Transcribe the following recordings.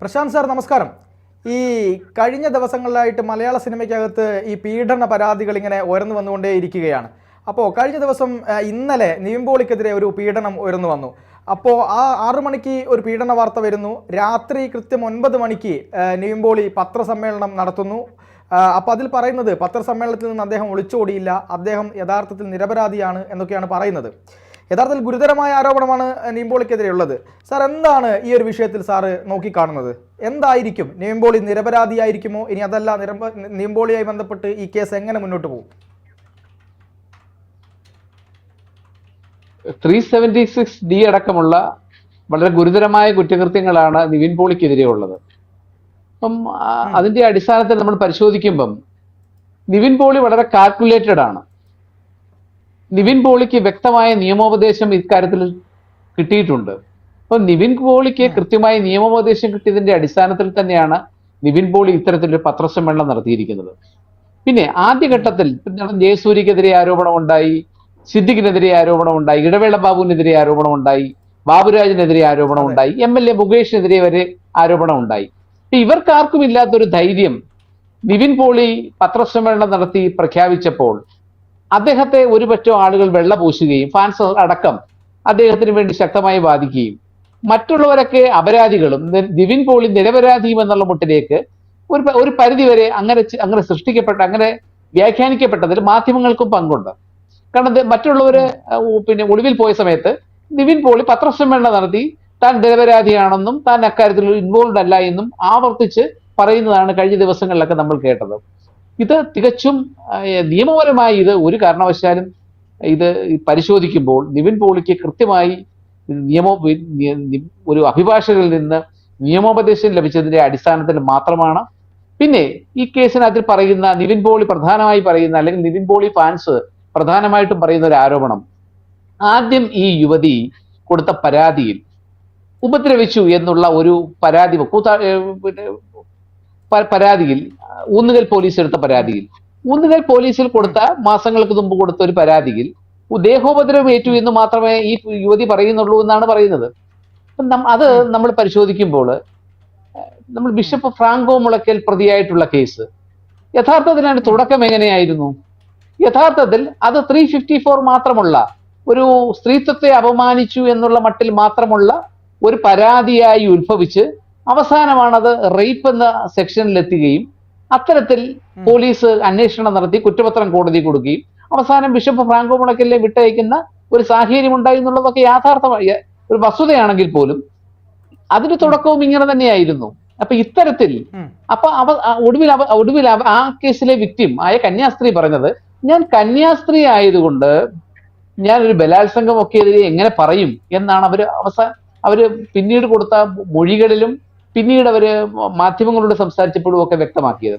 Prashant sir നമസ്കാരം. ഈ കഴിഞ്ഞ ദിവസങ്ങളിലായിട്ട് മലയാള സിനിമയ്ക്കകത്ത് ഈ പീഡന പരാതികൾ ഇങ്ങനെ ഉയർന്നു വന്നുകൊണ്ടേയിരിക്കുകയാണ്. അപ്പോൾ കഴിഞ്ഞ ദിവസം ഇന്നലെ നീമ്പോളിക്കെതിരെ ഒരു പീഡനം ഉയർന്നു വന്നു. അപ്പോൾ ആ ആറു മണിക്ക് ഒരു പീഡന വാർത്ത വരുന്നു. രാത്രി കൃത്യം ഒൻപത് മണിക്ക് നീമ്പോളി പത്രസമ്മേളനം നടത്തുന്നു. അപ്പോൾ അതിൽ പറയുന്നത് പത്രസമ്മേളനത്തിൽ നിന്ന് അദ്ദേഹം ഒളിച്ചോടിയില്ല. അദ്ദേഹം യഥാർത്ഥത്തിൽ നിരപരാധിയാണ് എന്നൊക്കെയാണ് പറയുന്നത്. യഥാർത്ഥത്തിൽ ഗുരുതരമായ ആരോപണമാണ് ഉള്ളത്. സാർ എന്താണ് ഈ ഒരു വിഷയത്തിൽ സാറ് നോക്കിക്കാണുന്നത്? എന്തായിരിക്കും? നീമ്പോളി നിരപരാധിയായിരിക്കുമോ? ഇനി അതല്ല നിരപ നിംബോളിയായി ബന്ധപ്പെട്ട് ഈ കേസ് എങ്ങനെ മുന്നോട്ട് പോകും? ത്രീ സെവന്റി സിക്സ് ഡി അടക്കമുള്ള വളരെ ഗുരുതരമായ കുറ്റകൃത്യങ്ങളാണ് നിവിൻ പോളിക്കെതിരെ ഉള്ളത്. അപ്പം അതിന്റെ അടിസ്ഥാനത്തിൽ നമ്മൾ പരിശോധിക്കുമ്പം നിവിൻ പോളി വളരെ കാൽക്കുലേറ്റഡ് ആണ്. നിവിൻ പോളിക്ക് വ്യക്തമായ നിയമോപദേശം ഇക്കാര്യത്തിൽ കിട്ടിയിട്ടുണ്ട്. അപ്പൊ നിവിൻ പോളിക്ക് കൃത്യമായ നിയമോപദേശം കിട്ടിയതിന്റെ അടിസ്ഥാനത്തിൽ തന്നെയാണ് നിവിൻ പോളി ഇത്തരത്തിലൊരു പത്രസമ്മേളനം നടത്തിയിരിക്കുന്നത്. പിന്നെ ആദ്യഘട്ടത്തിൽ ജയസൂരിക്കെതിരെ ജയസൂര്യക്കെതിരെ ആരോപണം ഉണ്ടായി സിദ്ദിഖിനെതിരെ ആരോപണം ഉണ്ടായി ഇടവേള ബാബുവിനെതിരെ ആരോപണം ഉണ്ടായി ബാബുരാജിനെതിരെ ആരോപണം ഉണ്ടായി എം എൽ എ മുകേഷിനെതിരെ വരെ ആരോപണം ഉണ്ടായി ഇവർക്കാർക്കും ഇല്ലാത്തൊരു ധൈര്യം നിവിൻ പോളി പത്രസമ്മേളനം നടത്തി പ്രഖ്യാപിച്ചപ്പോൾ അദ്ദേഹത്തെ ഒരുപറ്റം ആളുകൾ വെള്ള പൂശുകയും ഫാൻസ് അടക്കം അദ്ദേഹത്തിന് വേണ്ടി ശക്തമായി ബാധിക്കുകയും മറ്റുള്ളവരൊക്കെ അപരാധികളും ദിവിൻ പോളി നിരപരാധിയും എന്നുള്ള മുട്ടിലേക്ക് ഒരു ഒരു പരിധിവരെ അങ്ങനെ അങ്ങനെ സൃഷ്ടിക്കപ്പെട്ട അങ്ങനെ വ്യാഖ്യാനിക്കപ്പെട്ടതിൽ മാധ്യമങ്ങൾക്കും പങ്കുണ്ട്. കാരണം മറ്റുള്ളവര് പിന്നെ ഒളിവിൽ പോയ സമയത്ത് ദിവിൻ പോളി പത്രസമ്മേളനം നടത്തി താൻ നിരപരാധിയാണെന്നും താൻ അക്കാര്യത്തിൽ ഇൻവോൾവ് അല്ല എന്നും ആവർത്തിച്ച് പറയുന്നതാണ് കഴിഞ്ഞ ദിവസങ്ങളിലൊക്കെ നമ്മൾ കേട്ടത്. ഇത് തികച്ചും നിയമപരമായി ഇത് ഒരു കാരണവശാലും ഇത് പരിശോധിക്കുമ്പോൾ നിവിൻ പോളിക്ക് കൃത്യമായി നിയമോ ഒരു അഭിഭാഷകരിൽ നിന്ന് നിയമോപദേശം ലഭിച്ചതിന്റെ അടിസ്ഥാനത്തിൽ മാത്രമാണ്. പിന്നെ ഈ കേസിനകത്തിൽ പറയുന്ന നിവിൻ പോളി പ്രധാനമായി പറയുന്ന അല്ലെങ്കിൽ നിവിൻ പോളി ഫാൻസ് പ്രധാനമായിട്ടും പറയുന്ന ഒരു ആരോപണം. ആദ്യം ഈ യുവതി കൊടുത്ത പരാതിയിൽ ഉപദ്രവിച്ചു എന്നുള്ള ഒരു പരാതി പരാതിയിൽ ഊന്നുകൽ പോലീസ് എടുത്ത പരാതിയിൽ. ഊന്നുകൽ പോലീസിൽ കൊടുത്ത മാസങ്ങൾക്ക് മുമ്പ് കൊടുത്ത ഒരു പരാതിയിൽ ദേഹോപദ്രവം ഏറ്റു എന്ന് മാത്രമേ ഈ യുവതി പറയുന്നുള്ളൂ എന്നാണ് പറയുന്നത്. അത് നമ്മൾ പരിശോധിക്കുമ്പോൾ നമ്മൾ ബിഷപ്പ് ഫ്രാങ്കോ മുളയ്ക്കൽ പ്രതിയായിട്ടുള്ള കേസ് യഥാർത്ഥത്തിൽ അതിന്റെ തുടക്കം എങ്ങനെയായിരുന്നു? യഥാർത്ഥത്തിൽ അത് ത്രീ ഫിഫ്റ്റി ഫോർ മാത്രമുള്ള ഒരു സ്ത്രീത്വത്തെ അപമാനിച്ചു എന്നുള്ള മട്ടിൽ മാത്രമുള്ള ഒരു പരാതിയായി ഉത്ഭവിച്ച് അവസാനമാണത് റേപ്പ് എന്ന സെക്ഷനിൽ എത്തുകയും അത്തരത്തിൽ പോലീസ് അന്വേഷണം നടത്തി കുറ്റപത്രം കോടതി കൊടുക്കുകയും അവസാനം ബിഷപ്പ് ഫ്രാങ്കോ മുളയ്ക്കലിനെ വിട്ടയക്കുന്ന ഒരു സാഹചര്യം ഉണ്ടായി എന്നുള്ളതൊക്കെ യാഥാർത്ഥമായ ഒരു വസ്തുതയാണെങ്കിൽ പോലും അതിന് തുടക്കവും ഇങ്ങനെ തന്നെയായിരുന്നു. അപ്പൊ ഇത്തരത്തിൽ. അപ്പൊ അവ ഒടുവിൽ അവ ഒടുവിൽ ആ കേസിലെ വിക്ടിം ആയ കന്യാസ്ത്രീ പറഞ്ഞത് ഞാൻ കന്യാസ്ത്രീ ആയതുകൊണ്ട് ഞാൻ ഒരു ബലാത്സംഗം ഒക്കെ എതിരെ എങ്ങനെ പറയും? എന്നാണ് അവർ അവസാന അവർ പിന്നീട് കൊടുത്ത മൊഴികളിലും പിന്നീട് അവർ മാധ്യമങ്ങളോട് സംസാരിച്ചപ്പോഴും ഒക്കെ വ്യക്തമാക്കിയത്.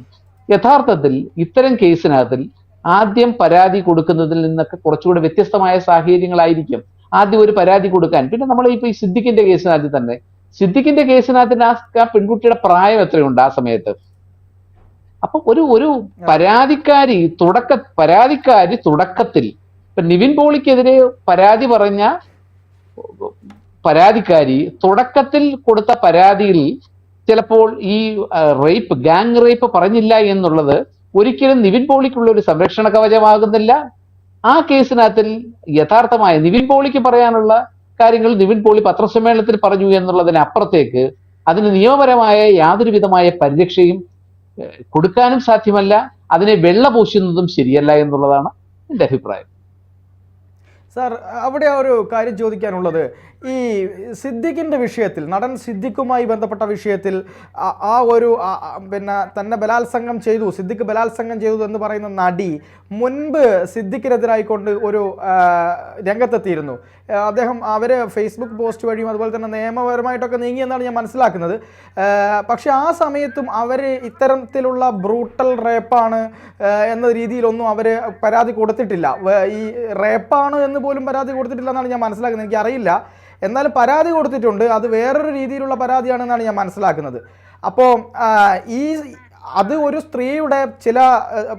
യഥാർത്ഥത്തിൽ ഇത്തരം കേസിനകത്തിൽ ആദ്യം പരാതി കൊടുക്കുന്നതിൽ നിന്നൊക്കെ കുറച്ചുകൂടി വ്യത്യസ്തമായ സാഹചര്യങ്ങളായിരിക്കും ആദ്യം ഒരു പരാതി കൊടുക്കാൻ. പിന്നെ നമ്മൾ ഇപ്പൊ ഈ സിദ്ദിഖിന്റെ കേസിനകത്ത് തന്നെ. സിദ്ദിഖിന്റെ കേസിനകത്ത് ആ പെൺകുട്ടിയുടെ പ്രായം എത്രയുണ്ട് ആ സമയത്ത്? അപ്പൊ ഒരു ഒരു പരാതിക്കാരി തുടക്ക പരാതിക്കാരി തുടക്കത്തിൽ ഇപ്പൊ നിവിൻ പോളിക്കെതിരെ പരാതി പറഞ്ഞ പരാതിക്കാരി തുടക്കത്തിൽ കൊടുത്ത പരാതിയിൽ ചിലപ്പോൾ ഈ റേപ്പ് ഗാങ് റേപ്പ് പറഞ്ഞില്ല എന്നുള്ളത് ഒരിക്കലും നിവിൻ പോളിക്കുള്ള ഒരു സംരക്ഷണ കവചമാകുന്നില്ല. ആ കേസിനകത്തിൽ യഥാർത്ഥമായ നിവിൻ പോളിക്ക് പറയാനുള്ള കാര്യങ്ങൾ നിവിൻ പോളി പത്രസമ്മേളനത്തിൽ പറഞ്ഞു എന്നുള്ളതിനപ്പുറത്തേക്ക് അതിന് നിയമപരമായ യാതൊരു വിധമായ പരിരക്ഷയും കൊടുക്കാനും സാധ്യമല്ല. അതിനെ വെള്ള പൂശുന്നതും ശരിയല്ല എന്നുള്ളതാണ് എന്റെ അഭിപ്രായം. സാർ അവിടെ ഒരു കാര്യം ചോദിക്കാനുള്ളത്. ഈ സിദ്ദിഖിന്റെ വിഷയത്തിൽ നടൻ സിദ്ദിഖുമായി ബന്ധപ്പെട്ട വിഷയത്തിൽ ആ- ഒരു പിന്നെ തന്നെ ബലാത്സംഗം ചെയ്തു സിദ്ദിഖ് ബലാത്സംഗം ചെയ്തു എന്ന് പറയുന്ന നടി മുൻപ് സിദ്ദിഖിനെതിരായിക്കൊണ്ട് ഒരു രംഗത്തെത്തിയിരുന്നു. അദ്ദേഹം അവർ ഫേസ്ബുക്ക് പോസ്റ്റ് വഴിയും അതുപോലെ തന്നെ നിയമപരമായിട്ടൊക്കെ നീങ്ങിയെന്നാണ് ഞാൻ മനസ്സിലാക്കുന്നത്. പക്ഷേ ആ സമയത്തും അവർ ഇത്തരത്തിലുള്ള ബ്രൂട്ടൽ റേപ്പാണ് എന്ന രീതിയിലൊന്നും അവർ പരാതി കൊടുത്തിട്ടില്ല. ഈ റേപ്പാണ് എന്ന് പോലും പരാതി കൊടുത്തിട്ടില്ല എന്നാണ് ഞാൻ മനസ്സിലാക്കുന്നത്. എനിക്കറിയില്ല. എന്നാലും പരാതി കൊടുത്തിട്ടുണ്ട്. അത് വേറൊരു രീതിയിലുള്ള പരാതിയാണെന്നാണ് ഞാൻ മനസ്സിലാക്കുന്നത്. അപ്പോൾ ഈ അത് ഒരു സ്ത്രീയുടെ ചില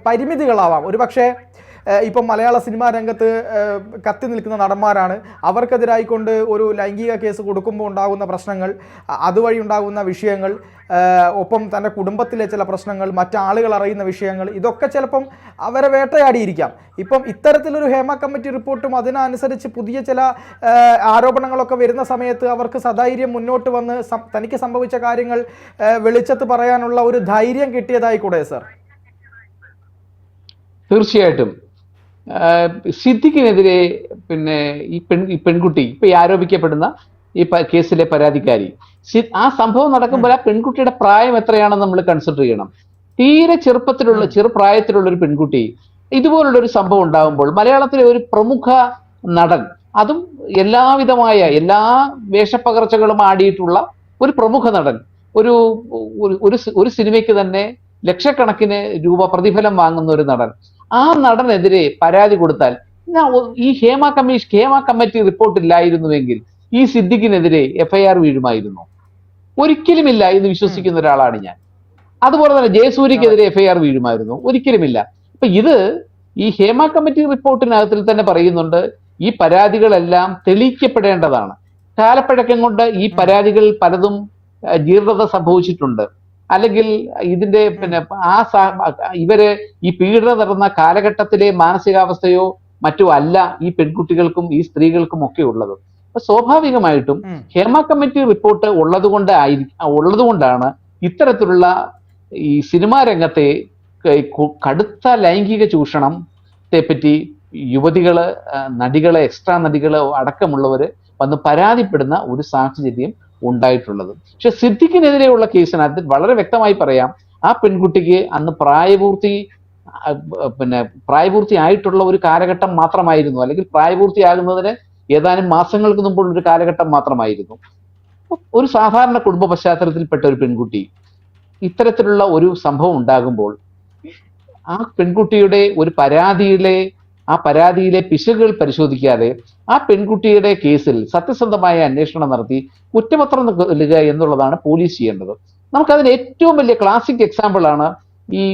പരിമിതികളാവാം. ഒരു പക്ഷേ ഇപ്പം മലയാള സിനിമാ രംഗത്ത് കത്തി നിൽക്കുന്ന നടന്മാരാണ്. അവർക്കെതിരായിക്കൊണ്ട് ഒരു ലൈംഗിക കേസ് കൊടുക്കുമ്പോൾ ഉണ്ടാകുന്ന പ്രശ്നങ്ങൾ അതുവഴി ഉണ്ടാകുന്ന വിഷയങ്ങൾ ഒപ്പം തന്റെ കുടുംബത്തിലെ ചില പ്രശ്നങ്ങൾ മറ്റാളുകൾ അറിയുന്ന വിഷയങ്ങൾ ഇതൊക്കെ ചിലപ്പം അവരെ വേട്ടയാടിയിരിക്കാം. ഇപ്പം ഇത്തരത്തിലൊരു ഹേമ കമ്മിറ്റി റിപ്പോർട്ടും അതിനനുസരിച്ച് പുതിയ ചില ആരോപണങ്ങളൊക്കെ വരുന്ന സമയത്ത് അവർക്ക് സധൈര്യം മുന്നോട്ട് വന്ന് തനിക്ക് സംഭവിച്ച കാര്യങ്ങൾ വെളിച്ചത്ത് പറയാനുള്ള ഒരു ധൈര്യം കിട്ടിയതായി കൂടെ സർ? തീർച്ചയായിട്ടും. സിദ്ദിഖിനെതിരെ പിന്നെ ഈ പെൺ ഈ പെൺകുട്ടി ഇപ്പൊ ആരോപിക്കപ്പെടുന്ന ഈ കേസിലെ പരാതിക്കാരി. ആ സംഭവം നടക്കുമ്പോൾ ആ പെൺകുട്ടിയുടെ പ്രായം എത്രയാണെന്ന് നമ്മൾ കൺസിഡർ ചെയ്യണം. തീരെ ചെറുപ്പത്തിലുള്ള ചെറുപ്രായത്തിലുള്ള ഒരു പെൺകുട്ടി ഇതുപോലുള്ള ഒരു സംഭവം ഉണ്ടാകുമ്പോൾ മലയാളത്തിലെ ഒരു പ്രമുഖ നടൻ അതും എല്ലാവിധമായ എല്ലാ വേഷപ്പകർച്ചകളും ആടിയിട്ടുള്ള ഒരു പ്രമുഖ നടൻ ഒരു- ഒരു ഒരു സിനിമയ്ക്ക് തന്നെ ലക്ഷക്കണക്കിന് രൂപ പ്രതിഫലം വാങ്ങുന്ന ഒരു നടൻ. ആ നടനെതിരെ പരാതി കൊടുത്താൽ ഞാൻ ഈ Hema commission Hema committee report ഇല്ലായിരുന്നുവെങ്കിൽ ഈ സിദ്ദിഖിനെതിരെ എഫ്ഐആർ വീഴുമായിരുന്നു. ഒരിക്കലുമില്ല എന്ന് വിശ്വസിക്കുന്ന ഒരാളാണ് ഞാൻ. അതുപോലെ തന്നെ ജയസൂര്യക്കെതിരെ എഫ്ഐആർ വീഴുമായിരുന്നു. ഒരിക്കലുമില്ല. അപ്പൊ ഇത് ഈ ഹേമ കമ്മിറ്റി റിപ്പോർട്ടിനകത്തിൽ തന്നെ പറയുന്നുണ്ട് ഈ പരാതികളെല്ലാം തെളിയിക്കപ്പെടേണ്ടതാണ്. കാലപ്പഴക്കം കൊണ്ട് ഈ പരാതികൾ പലതും ജീർണത സംഭവിച്ചിട്ടുണ്ട്. അല്ലെങ്കിൽ ഇതിന്റെ പിന്നെ ആ ഇവർ ഈ പീഡനം നടന്ന കാലഘട്ടത്തിലെ മാനസികാവസ്ഥയോ മറ്റോ അല്ല ഈ പെൺകുട്ടികൾക്കും ഈ സ്ത്രീകൾക്കും ഒക്കെ ഉള്ളത്. അപ്പൊ സ്വാഭാവികമായിട്ടും ഹേമ കമ്മിറ്റി റിപ്പോർട്ട് ഉള്ളത് കൊണ്ട് ഉള്ളത് കൊണ്ടാണ് ഇത്തരത്തിലുള്ള ഈ സിനിമാ രംഗത്തെ കടുത്ത ലൈംഗിക ചൂഷണത്തെ പറ്റി യുവതികൾ നടികൾ എക്സ്ട്രാ നടികൾ അടക്കമുള്ളവര് വന്ന് പരാതിപ്പെടുന്ന ഒരു സാഹചര്യം ഉണ്ടായിട്ടുള്ളത്. പക്ഷെ സിദ്ദിഖിനെതിരെയുള്ള കേസിനകത്ത് വളരെ വ്യക്തമായി പറയാം ആ പെൺകുട്ടിക്ക് അന്ന് പ്രായപൂർത്തി പിന്നെ പ്രായപൂർത്തി ആയിട്ടുള്ള ഒരു കാലഘട്ടം മാത്രമായിരുന്നു. അല്ലെങ്കിൽ പ്രായപൂർത്തിയാകുന്നതിന് ഏതാനും മാസങ്ങൾക്ക് മുമ്പുള്ള ഒരു കാലഘട്ടം മാത്രമായിരുന്നു. ഒരു സാധാരണ കുടുംബ പശ്ചാത്തലത്തിൽപ്പെട്ട ഒരു പെൺകുട്ടി ഇത്തരത്തിലുള്ള ഒരു സംഭവം ഉണ്ടാകുമ്പോൾ ആ പെൺകുട്ടിയുടെ ഒരു പരാതിയിലെ ആ പരാതിയിലെ പിശകുകൾ പരിശോധിക്കാതെ ആ പെൺകുട്ടിയുടെ കേസിൽ സത്യസന്ധമായ അന്വേഷണം നടത്തി കുറ്റപത്രം നൽകുക എന്നുള്ളതാണ് പോലീസ് ചെയ്യേണ്ടത്. നമുക്കതിന് ഏറ്റവും വലിയ ക്ലാസിക് എക്സാമ്പിളാണ് ഈ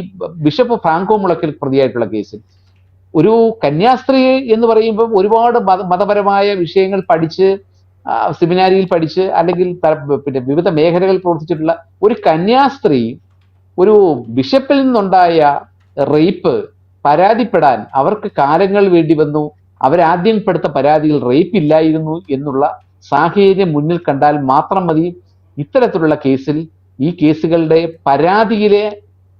ബിഷപ്പ് ഫ്രാങ്കോ മുളക്കൽ പ്രതിയായിട്ടുള്ള കേസിൽ. ഒരു കന്യാസ്ത്രീ എന്ന് പറയുമ്പോൾ ഒരുപാട് മത മതപരമായ വിഷയങ്ങൾ പഠിച്ച് സെമിനാരിയിൽ പഠിച്ച് അല്ലെങ്കിൽ പിന്നെ വിവിധ മേഖലകളിൽ പ്രവർത്തിച്ചിട്ടുള്ള ഒരു കന്യാസ്ത്രീ ഒരു ബിഷപ്പിൽ നിന്നുണ്ടായ റേപ്പ് പരാതിപ്പെടാൻ അവർക്ക് കാലങ്ങൾ വേണ്ടി വന്നു. അവരാദ്യം പെടുത്ത പരാതിയിൽ റേപ്പ് ഇല്ലായിരുന്നു എന്നുള്ള സാഹചര്യം മുന്നിൽ കണ്ടാൽ മാത്രം മതി. ഇത്തരത്തിലുള്ള കേസിൽ ഈ കേസുകളുടെ പരാതിയിലെ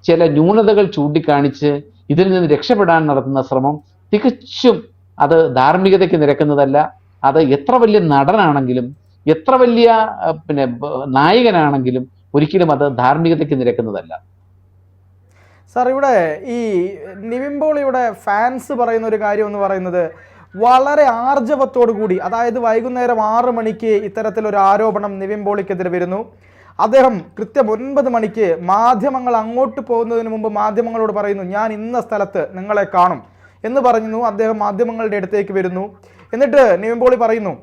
ചില ന്യൂനതകൾ ചൂണ്ടിക്കാണിച്ച് ഇതിൽ നിന്ന് രക്ഷപ്പെടാൻ നടത്തുന്ന ശ്രമം തികച്ചും അത് ധാർമ്മികതയ്ക്ക് നിരക്കുന്നതല്ല. അത് എത്ര വലിയ നടനാണെങ്കിലും എത്ര വലിയ പിന്നെ നായകനാണെങ്കിലും ഒരിക്കലും അത് ധാർമ്മികതയ്ക്ക് നിരക്കുന്നതല്ല. സാർ ഇവിടെ ഈ നിവിൻ പോളിയുടെ ഫാൻസ് പറയുന്ന ഒരു കാര്യം എന്ന് പറയുന്നത് വളരെ ആർജവത്തോടു കൂടി അതായത് വൈകുന്നേരം ആറ് മണിക്ക് ഇത്തരത്തിലൊരു ആരോപണം നിവിൻ പോളിക്കെതിരെ വരുന്നു. അദ്ദേഹം കൃത്യം ഒൻപത് മണിക്ക് മാധ്യമങ്ങൾ അങ്ങോട്ട് പോകുന്നതിന് മുമ്പ് മാധ്യമങ്ങളോട് പറയുന്നു ഞാൻ ഇന്ന സ്ഥലത്ത് നിങ്ങളെ കാണും എന്ന് പറയുന്നു അദ്ദേഹം മാധ്യമങ്ങളുടെ അടുത്തേക്ക് വരുന്നു. എന്നിട്ട് നിവിൻ പോളി പറയുന്നു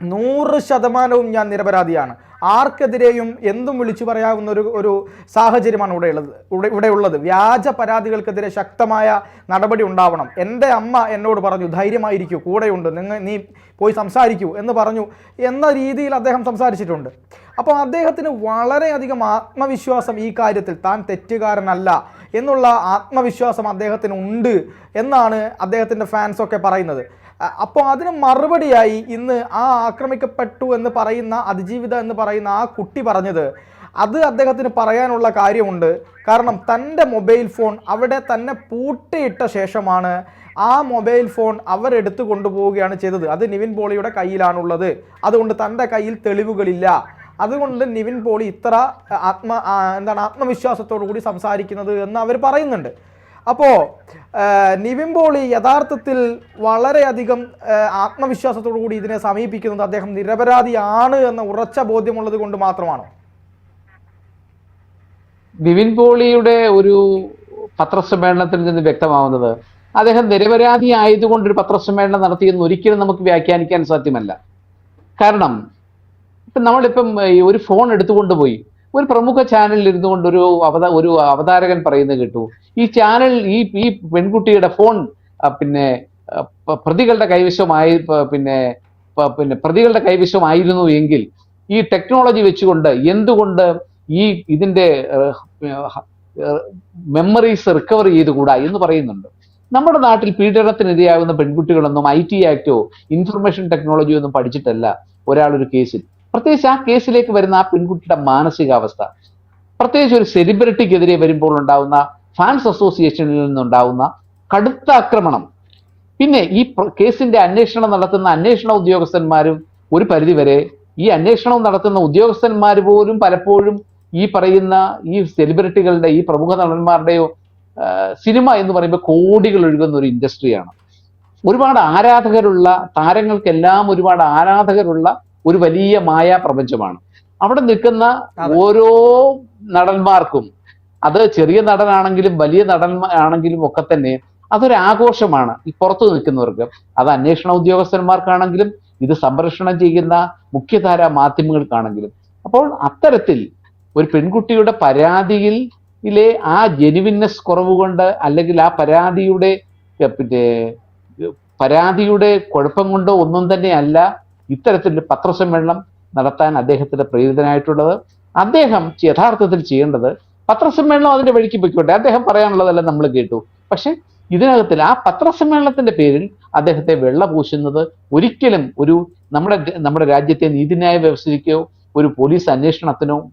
നൂറ് ശതമാനവും ഞാൻ നിരപരാധിയാണ്. ആർക്കെതിരെയും എന്തും വിളിച്ചു പറയാവുന്ന ഒരു ഒരു സാഹചര്യമാണ് ഇവിടെ ഉള്ളത്. ഇവിടെ ഇവിടെ ഉള്ളത്. വ്യാജ പരാതികൾക്കെതിരെ ശക്തമായ നടപടി ഉണ്ടാവണം. എന്റെ അമ്മ എന്നോട് പറഞ്ഞു ധൈര്യമായിരിക്കൂ കൂടെയുണ്ട്. നിങ്ങൾ നീ പോയി സംസാരിക്കൂ എന്ന് പറഞ്ഞു എന്ന രീതിയിൽ അദ്ദേഹം സംസാരിച്ചിട്ടുണ്ട്. അപ്പോൾ അദ്ദേഹത്തിന് വളരെയധികം ആത്മവിശ്വാസം ഈ കാര്യത്തിൽ താൻ തെറ്റുകാരനല്ല എന്നുള്ള ആത്മവിശ്വാസം അദ്ദേഹത്തിന് ഉണ്ട് എന്നാണ് അദ്ദേഹത്തിന്റെ ഫാൻസൊക്കെ പറയുന്നത്. അപ്പോൾ അതിന് മറുപടിയായി ഇന്ന് ആ ആക്രമിക്കപ്പെട്ടു എന്ന് പറയുന്ന അതിജീവിത എന്ന് പറയുന്ന ആ കുട്ടി പറഞ്ഞത് അത് അദ്ദേഹത്തിന് പറയാനുള്ള കാര്യമുണ്ട്. കാരണം തന്റെ മൊബൈൽ ഫോൺ അവിടെ തന്നെ പൂട്ടിയിട്ട ശേഷമാണ് ആ മൊബൈൽ ഫോൺ അവരെടുത്ത് കൊണ്ടുപോവുകയാണ് ചെയ്തത്. അത് നിവിൻ പോളിയുടെ കയ്യിലാണുള്ളത്. അതുകൊണ്ട് തന്റെ കയ്യിൽ തെളിവുകളില്ല. അതുകൊണ്ട് നിവിൻ പോളി ഇത്ര ആത്മ എന്താണ് ആത്മവിശ്വാസത്തോടു കൂടി സംസാരിക്കുന്നത് എന്ന് അവർ പറയുന്നുണ്ട്. അപ്പോൾ നിവിൻ പോളി യഥാർത്ഥത്തിൽ വളരെയധികം ആത്മവിശ്വാസത്തോടു കൂടി ഇതിനെ സമീപിക്കുന്നത് അദ്ദേഹം നിരപരാധിയാണ് എന്ന ഉറച്ച ബോധ്യമുള്ളത് കൊണ്ട് മാത്രമാണോ? നിവിൻ പോളിയുടെ ഒരു പത്രസമ്മേളനത്തിൽ നിന്ന് വ്യക്തമാവുന്നത് അദ്ദേഹം നിരപരാധി ആയതുകൊണ്ട് ഒരു പത്രസമ്മേളനം നടത്തിയെന്ന് ഒരിക്കലും നമുക്ക് വ്യാഖ്യാനിക്കാൻ സാധ്യമല്ല. കാരണം ഇപ്പം നമ്മളിപ്പം ഒരു ഫോൺ എടുത്തുകൊണ്ട് പോയി ഒരു പ്രമുഖ ചാനലിൽ ഇരുന്നു കൊണ്ട് ഒരു അവത ഒരു അവതാരകൻ പറയുന്നത് കേട്ടു. ഈ ചാനൽ ഈ ഈ പെൺകുട്ടിയുടെ ഫോൺ പിന്നെ പ്രതികളുടെ കൈവശമായി പിന്നെ പിന്നെ പ്രതികളുടെ കൈവശമായിരുന്നു എങ്കിൽ ഈ ടെക്നോളജി വെച്ചുകൊണ്ട് എന്തുകൊണ്ട് ഈ ഇതിന്റെ മെമ്മറീസ് റിക്കവർ ചെയ്തുകൂടാ എന്ന് പറയുന്നുണ്ട്. നമ്മുടെ നാട്ടിൽ പീഡനത്തിനിരയാകുന്ന പെൺകുട്ടികളൊന്നും ഐ ടി ആക്റ്റോ ഇൻഫർമേഷൻ ടെക്നോളജിയോ ഒന്നും പഠിച്ചിട്ടല്ല. ഒരാളൊരു ഒരു കേസിൽ പ്രത്യേകിച്ച് ആ കേസിലേക്ക് വരുന്ന ആ പെൺകുട്ടിയുടെ മാനസികാവസ്ഥ. പ്രത്യേകിച്ച് ഒരു സെലിബ്രിറ്റിക്കെതിരെ വരുമ്പോൾ ഉണ്ടാവുന്ന ഫാൻസ് അസോസിയേഷനിൽ നിന്നുണ്ടാവുന്ന കടുത്ത ആക്രമണം. പിന്നെ ഈ കേസിന്റെ അന്വേഷണം നടത്തുന്ന അന്വേഷണ ഉദ്യോഗസ്ഥന്മാരും ഒരു പരിധിവരെ ഈ അന്വേഷണം നടത്തുന്ന ഉദ്യോഗസ്ഥന്മാർ പോലും പലപ്പോഴും ഈ പറയുന്ന ഈ സെലിബ്രിറ്റികളുടെ ഈ പ്രമുഖ നടന്മാരുടെയോ സിനിമ എന്ന് പറയുമ്പോൾ കോടികൾ ഒഴുകുന്ന ഒരു ഇൻഡസ്ട്രിയാണ് ഒരുപാട് ആരാധകരുള്ള താരങ്ങൾക്കെല്ലാം ഒരുപാട് ആരാധകരുള്ള ഒരു വലിയ മായാ പ്രപഞ്ചമാണ്. അവിടെ നിൽക്കുന്ന ഓരോ നടന്മാർക്കും അത് ചെറിയ നടനാണെങ്കിലും വലിയ നടൻ ആണെങ്കിലും ഒക്കെ തന്നെ അതൊരു ആഘോഷമാണ് ഈ പുറത്തു നിൽക്കുന്നവർക്ക്. അത് അന്വേഷണ ഉദ്യോഗസ്ഥന്മാർക്കാണെങ്കിലും ഇത് സംരക്ഷണം ചെയ്യുന്ന മുഖ്യധാര മാധ്യമങ്ങൾക്കാണെങ്കിലും. അപ്പോൾ അത്തരത്തിൽ ഒരു പെൺകുട്ടിയുടെ പരാതിയിൽ ഇലെ ആ ജെനുവിനെസ് കുറവ് കൊണ്ട് അല്ലെങ്കിൽ ആ പരാതിയുടെ പിന്നെ പരാതിയുടെ കുഴപ്പം കൊണ്ടോ ഒന്നും തന്നെ അല്ല ഇത്തരത്തിലൊരു പത്രസമ്മേളനം നടത്താൻ അദ്ദേഹത്തിന് പ്രേരിതനായിട്ടുള്ളത്. അദ്ദേഹം യഥാർത്ഥത്തിൽ ചെയ്യേണ്ടത് പത്രസമ്മേളനം അതിന്റെ വഴിക്ക് പൊയ്ക്കോട്ടെ. അദ്ദേഹം പറയാനുള്ളതെല്ലാം നമ്മൾ കേട്ടു. പക്ഷെ ഇതിനകത്തിൽ ആ പത്രസമ്മേളനത്തിന്റെ പേരിൽ അദ്ദേഹത്തെ വെള്ള പൂശുന്നത് ഒരിക്കലും ഒരു നമ്മുടെ നമ്മുടെ രാജ്യത്തെ നീതിന്യായ വ്യവസ്ഥയ്ക്കോ ഒരു പോലീസ് അന്വേഷണത്തിനോ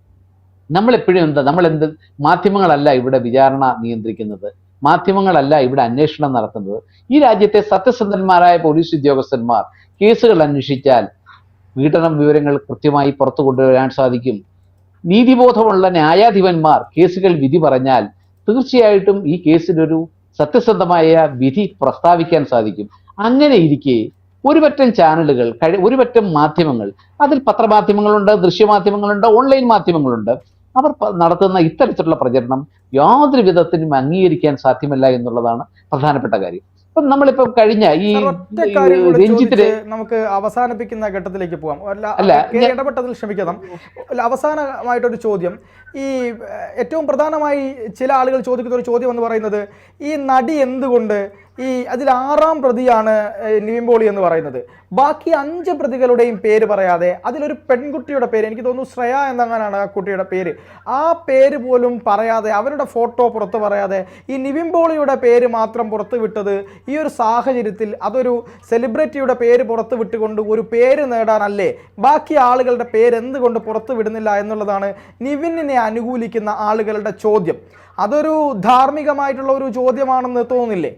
നമ്മളെപ്പോഴും എന്താ നമ്മളെന്ത് മാധ്യമങ്ങളല്ല ഇവിടെ വിചാരണ നിയന്ത്രിക്കുന്നത്. മാധ്യമങ്ങളല്ല ഇവിടെ അന്വേഷണം നടത്തുന്നത്. ഈ രാജ്യത്തെ സത്യസന്ധന്മാരായ പോലീസ് ഉദ്യോഗസ്ഥന്മാർ കേസുകൾ അന്വേഷിച്ചാൽ പീഡനം വിവരങ്ങൾ കൃത്യമായി പുറത്തു കൊണ്ടുവരാൻ സാധിക്കും. നീതിബോധമുള്ള ന്യായാധിപന്മാർ കേസുകൾ വിധി പറഞ്ഞാൽ തീർച്ചയായിട്ടും ഈ കേസിനൊരു സത്യസന്ധമായ വിധി പ്രസ്താവിക്കാൻ സാധിക്കും. അങ്ങനെ ഇരിക്കെ ഒരുപറ്റം ചാനലുകൾ കഴി ഒരുപറ്റം മാധ്യമങ്ങൾ അതിൽ പത്രമാധ്യമങ്ങളുണ്ട് ദൃശ്യമാധ്യമങ്ങളുണ്ട് ഓൺലൈൻ മാധ്യമങ്ങളുണ്ട്. അവർ നടത്തുന്ന ഇത്തരത്തിലുള്ള പ്രചരണം യാതൊരു വിധത്തിനും അംഗീകരിക്കാൻ സാധ്യമല്ല എന്നുള്ളതാണ് പ്രധാനപ്പെട്ട കാര്യം. ഇപ്പം നമ്മളിപ്പം കഴിഞ്ഞ ഈ രഞ്ജിത്തിലെ നമുക്ക് അവസാനിപ്പിക്കുന്ന ഘട്ടത്തിലേക്ക് പോകാം അല്ല ഇടപെട്ടതിൽ ക്ഷമിക്കണം. അവസാനമായിട്ടൊരു ചോദ്യം. ഈ ഏറ്റവും പ്രധാനമായി ചില ആളുകൾ ചോദിക്കുന്ന ഒരു ചോദ്യം എന്ന് പറയുന്നത് ഈ നടി എന്തുകൊണ്ട് ഈ അതിൽ ആറാം പ്രതിയാണ് നിവിംബോളി എന്ന് പറയുന്നത്. ബാക്കി അഞ്ച് പ്രതികളുടെയും പേര് പറയാതെ അതിലൊരു പെൺകുട്ടിയുടെ പേര് എനിക്ക് തോന്നുന്നു ശ്രേയ എന്നങ്ങനാണ് ആ കുട്ടിയുടെ പേര്. ആ പേര് പോലും പറയാതെ അവരുടെ ഫോട്ടോ പുറത്ത് പറയാതെ ഈ നിവിംബോളിയുടെ പേര് മാത്രം പുറത്ത് വിട്ടത് ഈ ഒരു സാഹചര്യത്തിൽ അതൊരു സെലിബ്രിറ്റിയുടെ പേര് പുറത്ത് വിട്ടുകൊണ്ട് ഒരു പേര് നേടാനല്ലേ? ബാക്കി ആളുകളുടെ പേര് എന്തുകൊണ്ട് പുറത്ത് വിടുന്നില്ല എന്നുള്ളതാണ് നിവിനെ അനുകൂലിക്കുന്ന ആളുകളുടെ ചോദ്യം. അതൊരു ധാർമ്മികമായിട്ടുള്ള ഒരു ചോദ്യമാണെന്ന് തോന്നുന്നില്ലേ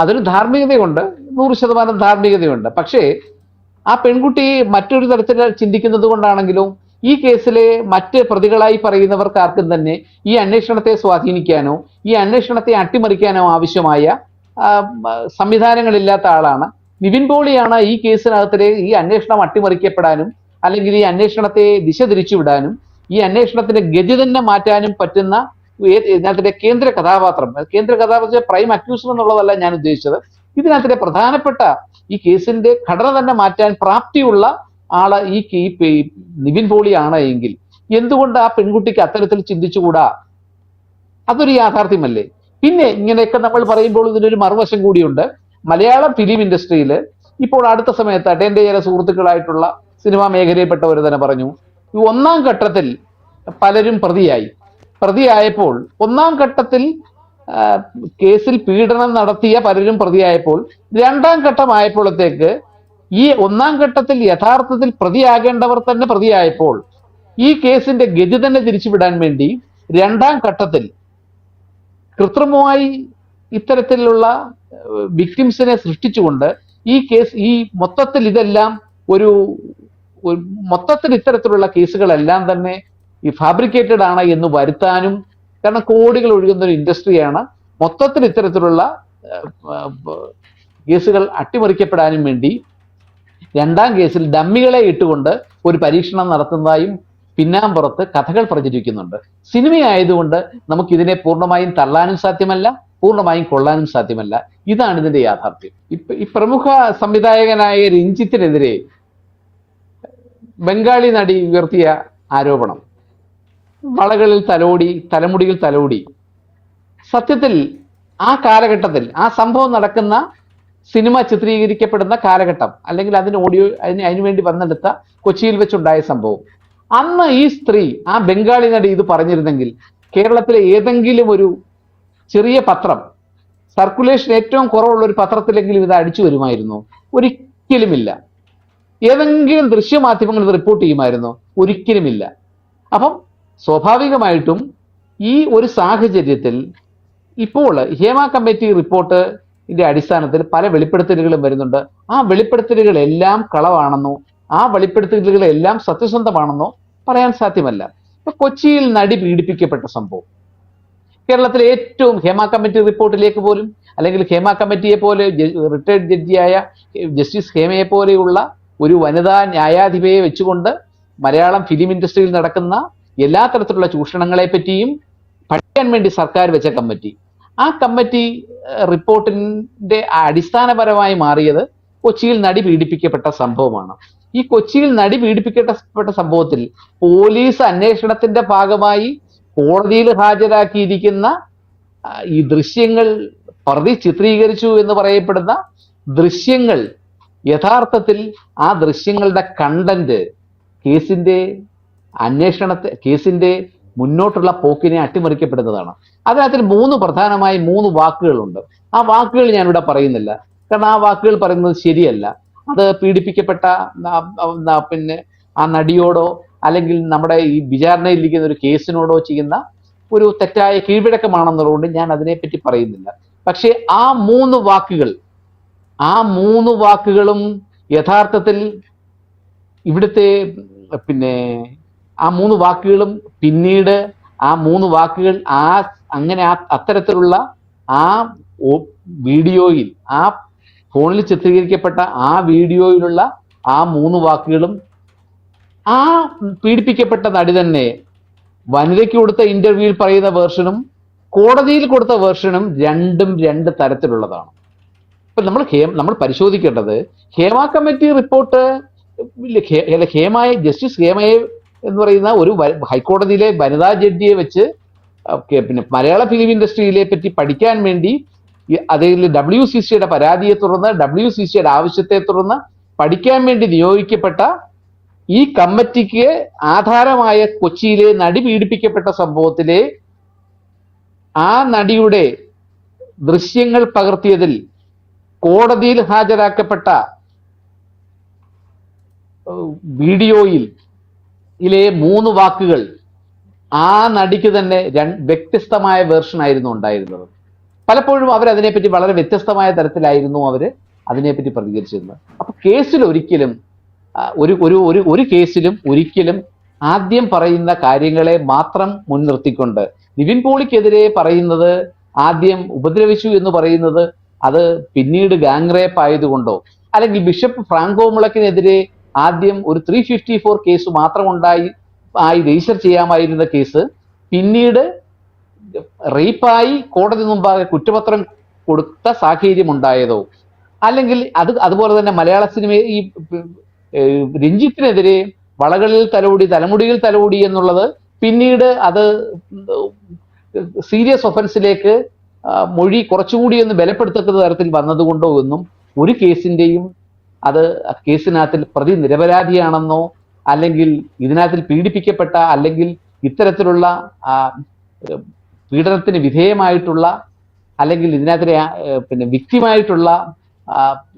അതൊരു ധാർമ്മികതയുണ്ട്. നൂറ് ശതമാനം ധാർമ്മികതയുണ്ട്. പക്ഷേ ആ പെൺകുട്ടി മറ്റൊരു തരത്തിൽ ചിന്തിക്കുന്നത് കൊണ്ടാണെങ്കിലും ഈ കേസിലെ മറ്റ് പ്രതികളായി പറയുന്നവർക്ക് ആർക്കും തന്നെ ഈ അന്വേഷണത്തെ സ്വാധീനിക്കാനോ ഈ അന്വേഷണത്തെ അട്ടിമറിക്കാനോ ആവശ്യമായ സംവിധാനങ്ങളില്ലാത്ത ആളാണ്. നിവിൻ പോളിയാണ് ഈ കേസിനകത്തിലെ ഈ അന്വേഷണം അട്ടിമറിക്കപ്പെടാനും അല്ലെങ്കിൽ ഈ അന്വേഷണത്തെ ദിശ തിരിച്ചുവിടാനും ഈ അന്വേഷണത്തിന്റെ ഗതി തന്നെ മാറ്റാനും പറ്റുന്ന ഇതിനകത്തിന്റെ കേന്ദ്ര കഥാപാത്രം കേന്ദ്ര കഥാപാത്രം പ്രൈം അക്യൂസർ എന്നുള്ളതല്ല ഞാൻ ഉദ്ദേശിച്ചത്. ഇതിനകത്തിന്റെ പ്രധാനപ്പെട്ട ഈ കേസിന്റെ ഘടന തന്നെ മാറ്റാൻ പ്രാപ്തിയുള്ള ആൾ ഈ നിവിൻ പോളിയാണ് എങ്കിൽ എന്തുകൊണ്ട് ആ പെൺകുട്ടിക്ക് അത്തരത്തിൽ ചിന്തിച്ചുകൂടാ? അതൊരു യാഥാർത്ഥ്യമല്ലേ? പിന്നെ ഇങ്ങനെയൊക്കെ നമ്മൾ പറയുമ്പോൾ ഇതിനൊരു മറുവശം കൂടിയുണ്ട്. മലയാളം ഫിലിം ഇൻഡസ്ട്രിയിൽ ഇപ്പോൾ അടുത്ത സമയത്ത് എന്റെ ചില സുഹൃത്തുക്കളായിട്ടുള്ള സിനിമാ മേഖലയിൽപ്പെട്ടവർ തന്നെ പറഞ്ഞു ഈ ഒന്നാം ഘട്ടത്തിൽ പലരും പ്രതിയായി. പ്രതിയായപ്പോൾ ഒന്നാം ഘട്ടത്തിൽ കേസിൽ പീഡനം നടത്തിയ പലരും പ്രതിയായപ്പോൾ രണ്ടാം ഘട്ടമായപ്പോഴത്തേക്ക് ഈ ഒന്നാം ഘട്ടത്തിൽ യഥാർത്ഥത്തിൽ പ്രതിയാകേണ്ടവർ തന്നെ പ്രതിയായപ്പോൾ ഈ കേസിന്റെ ഗതി തന്നെ തിരിച്ചുവിടാൻ വേണ്ടി രണ്ടാം ഘട്ടത്തിൽ കൃത്രിമമായി ഇത്തരത്തിലുള്ള വിക്ടിംസിനെ സൃഷ്ടിച്ചുകൊണ്ട് ഈ കേസ് ഈ മൊത്തത്തിൽ ഇതെല്ലാം ഒരു മൊത്തത്തിൽ ഇത്തരത്തിലുള്ള കേസുകളെല്ലാം തന്നെ ഈ ഫാബ്രിക്കേറ്റഡ് ആണ് എന്ന് വരുത്താനും കാരണം കോടികൾ ഒഴുകുന്ന ഒരു ഇൻഡസ്ട്രിയാണ് മൊത്തത്തിൽ ഇത്തരത്തിലുള്ള കേസുകൾ അട്ടിമറിക്കപ്പെടാനും വേണ്ടി രണ്ടാം കേസിൽ ഡമ്മികളെ ഇട്ടുകൊണ്ട് ഒരു പരീക്ഷണം നടത്തുന്നതായും പിന്നാമ്പുറത്ത് കഥകൾ പ്രചരിക്കുന്നുണ്ട് സിനിമയായതുകൊണ്ട് നമുക്ക് ഇതിനെ പൂർണമായും തള്ളാനും സാധ്യമല്ല പൂർണമായും കൊള്ളാനും സാധ്യമല്ല. ഇതാണ് ഇതിന്റെ യാഥാർത്ഥ്യം. ഇപ്പൊ ഈ പ്രമുഖ സംവിധായകനായ രഞ്ജിത്തിനെതിരെ ബംഗാളി നടി ഉയർത്തിയ ആരോപണം. വളകളിൽ തലോടി തലമുടിയിൽ തലോടി. സത്യത്തിൽ ആ കാലഘട്ടത്തിൽ ആ സംഭവം നടക്കുന്ന സിനിമ ചിത്രീകരിക്കപ്പെടുന്ന കാലഘട്ടം അല്ലെങ്കിൽ അതിന് ഓഡിയോ അതിന് അതിനുവേണ്ടി വന്നെടുത്ത കൊച്ചിയിൽ വെച്ചുണ്ടായ സംഭവം. അന്ന് ഈ സ്ത്രീ ആ ബംഗാളി നടി ഇത് പറഞ്ഞിരുന്നെങ്കിൽ കേരളത്തിലെ ഏതെങ്കിലും ഒരു ചെറിയ പത്രം സർക്കുലേഷൻ ഏറ്റവും കുറവുള്ള ഒരു പത്രത്തിലെങ്കിലും ഇത് അടിച്ചു വരുമായിരുന്നു. ഒരിക്കലുമില്ല. ഏതെങ്കിലും ദൃശ്യമാധ്യമങ്ങൾ ഇത് റിപ്പോർട്ട് ചെയ്യുമായിരുന്നു. ഒരിക്കലുമില്ല. അപ്പം സ്വാഭാവികമായിട്ടും ഈ ഒരു സാഹചര്യത്തിൽ ഇപ്പോൾ ഹേമ കമ്മിറ്റി റിപ്പോർട്ട് ഇതിന്റെ അടിസ്ഥാനത്തിൽ പല വെളിപ്പെടുത്തലുകളും വരുന്നുണ്ട്. ആ വെളിപ്പെടുത്തലുകളെല്ലാം കളവാണെന്നോ ആ വെളിപ്പെടുത്തലുകളെല്ലാം സത്യസന്ധമാണെന്നോ പറയാൻ സാധ്യമല്ല. ഇപ്പൊ കൊച്ചിയിൽ നടി പീഡിപ്പിക്കപ്പെട്ട സംഭവം. കേരളത്തിലെ ഏറ്റവും ഹേമ കമ്മിറ്റി റിപ്പോർട്ടിലേക്ക് പോലും അല്ലെങ്കിൽ ഹേമ കമ്മിറ്റിയെ പോലെ റിട്ടയർഡ് ജഡ്ജിയായ ജസ്റ്റിസ് ഹേമയെ പോലെയുള്ള ഒരു വനിതാ ന്യായാധിപയെ വെച്ചുകൊണ്ട് മലയാളം ഫിലിം ഇൻഡസ്ട്രിയിൽ നടക്കുന്ന എല്ലാ തരത്തിലുള്ള ചൂഷണങ്ങളെ പറ്റിയും പഠിക്കാൻ വേണ്ടി സർക്കാർ വെച്ച കമ്മിറ്റി. ആ കമ്മിറ്റി റിപ്പോർട്ടിന്റെ അടിസ്ഥാനപരമായി മാറിയത് കൊച്ചിയിൽ നടി പീഡിപ്പിക്കപ്പെട്ട സംഭവമാണ്. ഈ കൊച്ചിയിൽ നടി പീഡിപ്പിക്കപ്പെട്ട സംഭവത്തിൽ പോലീസ് അന്വേഷണത്തിന്റെ ഭാഗമായി കോടതിയിൽ ഹാജരാക്കിയിരിക്കുന്ന ഈ ദൃശ്യങ്ങൾ പ്രതി ചിത്രീകരിച്ചു എന്ന് പറയപ്പെടുന്ന ദൃശ്യങ്ങൾ യഥാർത്ഥത്തിൽ ആ ദൃശ്യങ്ങളുടെ കണ്ടന്റ് കേസിന്റെ അന്വേഷണത്തെ കേസിന്റെ മുന്നോട്ടുള്ള പോക്കിനെ അട്ടിമറിക്കപ്പെടുന്നതാണ്. അതിനകത്തിൽ മൂന്ന് പ്രധാനമായി മൂന്ന് വാക്കുകളുണ്ട്. ആ വാക്കുകൾ ഞാനിവിടെ പറയുന്നില്ല. കാരണം ആ വാക്കുകൾ പറയുന്നത് ശരിയല്ല. അത് പീഡിപ്പിക്കപ്പെട്ട പിന്നെ ആ നടിയോടോ അല്ലെങ്കിൽ നമ്മുടെ ഈ വിചാരണയിലിരിക്കുന്ന ഒരു കേസിനോടോ ചെയ്യുന്ന ഒരു തെറ്റായ കീഴ്വഴക്കമാണെന്നുള്ളതുകൊണ്ട് ഞാൻ അതിനെപ്പറ്റി പറയുന്നില്ല. പക്ഷേ ആ മൂന്ന് വാക്കുകൾ ആ മൂന്ന് വാക്കുകളും യഥാർത്ഥത്തിൽ ഇവിടുത്തെ പിന്നെ ആ മൂന്ന് വാക്കുകളും പിന്നീട് ആ മൂന്ന് വാക്കുകൾ ആ അങ്ങനെ ആ അത്തരത്തിലുള്ള ആ വീഡിയോയിൽ ആ ഫോണിൽ ചിത്രീകരിക്കപ്പെട്ട ആ വീഡിയോയിലുള്ള ആ മൂന്ന് വാക്കുകളും ആ പീഡിപ്പിക്കപ്പെട്ട നടി തന്നെ വനിതയ്ക്ക് കൊടുത്ത ഇന്റർവ്യൂവിൽ പറയുന്ന വേർഷനും കോടതിയിൽ കൊടുത്ത വേർഷനും രണ്ടും രണ്ട് തരത്തിലുള്ളതാണ്. ഇപ്പൊ നമ്മൾ ഹേം നമ്മൾ പരിശോധിക്കേണ്ടത് ഹേമ കമ്മിറ്റി റിപ്പോർട്ട് ഹേമയെ ജസ്റ്റിസ് ഹേമയെ എന്ന് പറയുന്ന ഒരു ഹൈക്കോടതിയിലെ വനിതാ ജഡ്ജിയെ വെച്ച് പിന്നെ മലയാള ഫിലിം ഇൻഡസ്ട്രിയിലെ പറ്റി പഠിക്കാൻ വേണ്ടി അതിൽ ഡബ്ല്യു സി സിയുടെ പരാതിയെ തുടർന്ന് ഡബ്ല്യു സി സിയുടെ ആവശ്യത്തെ തുടർന്ന് പഠിക്കാൻ വേണ്ടി നിയോഗിക്കപ്പെട്ട ഈ കമ്മിറ്റിക്ക് ആധാരമായ കൊച്ചിയിലെ നടി പീഡിപ്പിക്കപ്പെട്ട സംഭവത്തിലെ ആ നടിയുടെ ദൃശ്യങ്ങൾ പകർത്തിയതിൽ കോടതിയിൽ ഹാജരാക്കപ്പെട്ട വീഡിയോയിൽ ഇലെ മൂന്ന് വാക്കുകൾ ആ നടിക്ക് തന്നെ വ്യത്യസ്തമായ വേർഷൻ ആയിരുന്നു ഉണ്ടായിരുന്നത്. പലപ്പോഴും അവർ അതിനെപ്പറ്റി വളരെ വ്യത്യസ്തമായ തരത്തിലായിരുന്നു അവർ അതിനെപ്പറ്റി പ്രതികരിച്ചിരുന്നത്. അപ്പൊ കേസിൽ ഒരിക്കലും ഒരു ഒരു ഒരു ഒരു കേസിലും ഒരിക്കലും ആദ്യം പറയുന്ന കാര്യങ്ങളെ മാത്രം മുൻനിർത്തിക്കൊണ്ട് നിവിൻ പോളിക്കെതിരെ പറയുന്നത് ആദ്യം ഉപദ്രവിച്ചു എന്ന് പറയുന്നത് അത് പിന്നീട് ഗാങ് റേപ്പ് ആയതുകൊണ്ടോ അല്ലെങ്കിൽ ബിഷപ്പ് ഫ്രാങ്കോ മുളക്കിനെതിരെ ആദ്യം ഒരു ത്രീ ഫിഫ്റ്റി ഫോർ കേസ് മാത്രം ഉണ്ടായി ആയി രജിസ്റ്റർ ചെയ്യാമായിരുന്ന കേസ് പിന്നീട് റേപ്പായി കോടതി മുമ്പാകെ കുറ്റപത്രം കൊടുത്ത സാഹചര്യം ഉണ്ടായതോ അല്ലെങ്കിൽ അത് അതുപോലെ തന്നെ മലയാള സിനിമ ഈ രഞ്ജിത്തിനെതിരെ വളകളിൽ തലോടി തലമുടിയിൽ തലോടി എന്നുള്ളത് പിന്നീട് അത് സീരിയസ് ഒഫൻസിലേക്ക് മൊഴി കുറച്ചുകൂടി ഒന്ന് ബലപ്പെടുത്തുന്ന തരത്തിൽ വന്നതുകൊണ്ടോ എന്നും ഒരു കേസിന്റെയും അത് കേസിനകത്തിൽ പ്രതി നിരപരാധിയാണെന്നോ അല്ലെങ്കിൽ ഇതിനകത്തിൽ പീഡിപ്പിക്കപ്പെട്ട അല്ലെങ്കിൽ ഇത്തരത്തിലുള്ള പീഡനത്തിന് വിധേയമായിട്ടുള്ള അല്ലെങ്കിൽ ഇതിനകത്തിലെ പിന്നെ വ്യക്തിമായിട്ടുള്ള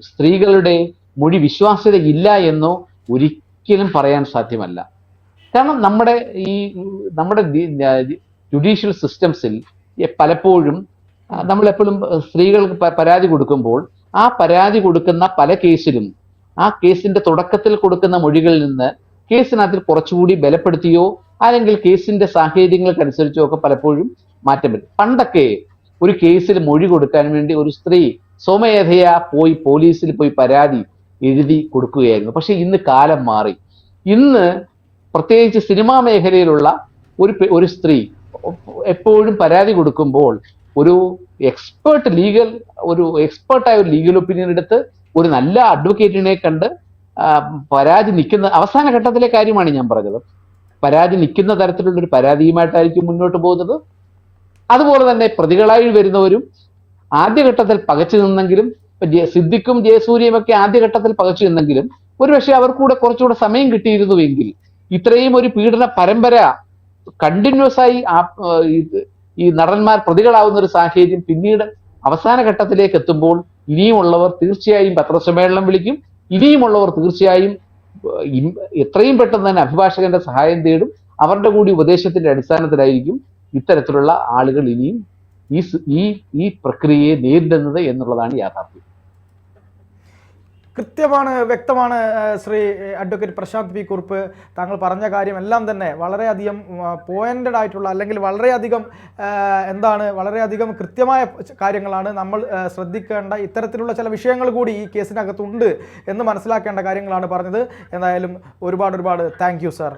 സ്ത്രീകളുടെ മൊഴി വിശ്വാസ്യത ഇല്ല എന്നോ ഒരിക്കലും പറയാൻ സാധ്യമല്ല. കാരണം നമ്മുടെ ഈ നമ്മുടെ ജുഡീഷ്യൽ സിസ്റ്റംസിൽ പലപ്പോഴും ആ, നമ്മളെപ്പോഴും ഏഹ്, സ്ത്രീകൾക്ക് പരാതി കൊടുക്കുമ്പോൾ ആ പരാതി കൊടുക്കുന്ന പല കേസിലും ആ കേസിന്റെ തുടക്കത്തിൽ കൊടുക്കുന്ന മൊഴികളിൽ നിന്ന് കേസിനകത്തിൽ കുറച്ചുകൂടി ബലപ്പെടുത്തിയോ അല്ലെങ്കിൽ കേസിന്റെ സാഹചര്യങ്ങൾക്കനുസരിച്ചോ ഒക്കെ പലപ്പോഴും മാറ്റം വരും. പണ്ടൊക്കെ ഒരു കേസിൽ മൊഴി കൊടുക്കാൻ വേണ്ടി ഒരു സ്ത്രീ സ്വമേധയാ പോയി പോലീസിൽ പോയി പരാതി എഴുതി കൊടുക്കുകയായിരുന്നു. പക്ഷെ ഇന്ന് കാലം മാറി. ഇന്ന് പ്രത്യേകിച്ച് സിനിമാ മേഖലയിലുള്ള ഒരു ഒരു സ്ത്രീ എപ്പോഴും പരാതി കൊടുക്കുമ്പോൾ ഒരു എക്സ്പേർട്ട് ലീഗൽ ഒരു എക്സ്പേർട്ടായ ഒരു ലീഗൽ ഒപ്പീനിയൻ എടുത്ത് ഒരു നല്ല അഡ്വക്കേറ്റിനെ കണ്ട് പരാതി നിൽക്കുന്ന അവസാന ഘട്ടത്തിലെ കാര്യമാണ് ഞാൻ പറഞ്ഞത്. പരാതി നിൽക്കുന്ന തരത്തിലുള്ള ഒരു പരാതിയുമായിട്ടായിരിക്കും മുന്നോട്ട് പോകുന്നത്. അതുപോലെ തന്നെ പ്രതികളായി വരുന്നവരും ആദ്യഘട്ടത്തിൽ പകച്ചു നിന്നെങ്കിലും സിദ്ദിഖും ജയസൂര്യയും ഒക്കെ ആദ്യഘട്ടത്തിൽ പകച്ചു നിന്നെങ്കിലും ഒരുപക്ഷെ അവർക്കൂടെ കുറച്ചുകൂടെ സമയം കിട്ടിയിരുന്നുവെങ്കിൽ ഇത്രയും ഒരു പീഡന പരമ്പര കണ്ടിന്യൂസ് ആയി ഈ നടന്മാർ പ്രതികളാവുന്ന ഒരു സാഹചര്യം പിന്നീട് അവസാന ഘട്ടത്തിലേക്ക് എത്തുമ്പോൾ ഇനിയുമുള്ളവർ തീർച്ചയായും പത്രസമ്മേളനം വിളിക്കും. ഇനിയുമുള്ളവർ തീർച്ചയായും എത്രയും പെട്ടെന്ന് തന്നെ അഭിഭാഷകന്റെ സഹായം തേടും. അവരുടെ കൂടി ഉപദേശത്തിന്റെ അടിസ്ഥാനത്തിലായിരിക്കും ഇത്തരത്തിലുള്ള ആളുകൾ ഇനിയും ഈ ഈ പ്രക്രിയയെ നേരിടുന്നത് എന്നുള്ളതാണ് യാഥാർത്ഥ്യം. കൃത്യമാണ് വ്യക്തമാണ് ശ്രീ അഡ്വക്കേറ്റ് പ്രശാന്ത് പി കുറുപ്പ് താങ്കൾ പറഞ്ഞ കാര്യം എല്ലാം തന്നെ വളരെയധികം പോയിന്റഡ് ആയിട്ടുള്ള അല്ലെങ്കിൽ വളരെയധികം എന്താണ് വളരെയധികം കൃത്യമായ കാര്യങ്ങളാണ് നമ്മൾ ശ്രദ്ധിക്കേണ്ട ഇത്തരത്തിലുള്ള ചില വിഷയങ്ങൾ കൂടി ഈ കേസിനകത്തുണ്ട് എന്ന് മനസ്സിലാക്കേണ്ട കാര്യങ്ങളാണ് പറഞ്ഞത്. എന്തായാലും ഒരുപാട് ഒരുപാട് താങ്ക് യു സാർ.